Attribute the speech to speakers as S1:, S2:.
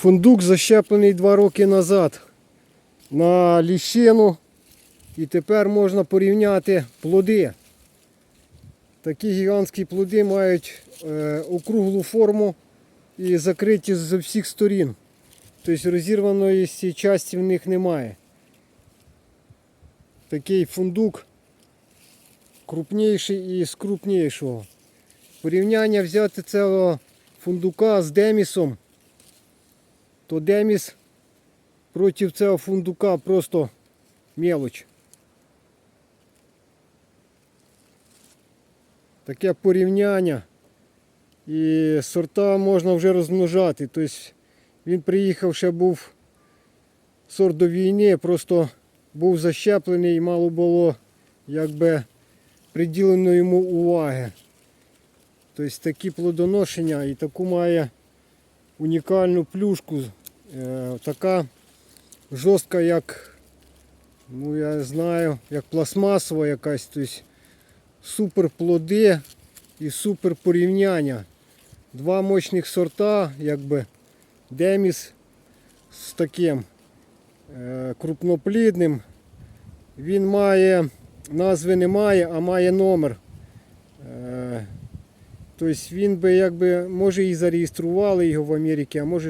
S1: Фундук защеплений два роки назад на ліщину. І тепер можна порівняти плоди. Такі гігантські плоди мають е, округлу форму і закриті з всіх сторін. Тобто розірваної з часті в них немає. Такий фундук крупніший із крупнішого. Порівняння взяти цього фундука з демісом, то деміс проти цього фундука просто мелоч. Таке порівняння. І сорта можна вже розмножати. Тобто він приїхав, ще був сорт до війни, просто був защеплений і мало було якби приділено йому уваги. Тобто такі плодоношення і таку має унікальну плюшку. Е, така жорстка, як, ну я знаю, як пластмасова якась. Тобто супер плоди і супер порівняння. Два мощних сорта, якби Деміс з таким е, крупноплідним. Він має, назви немає, а має номер. Е, Тобто він би якби, може і зареєстрували його в Америці, а може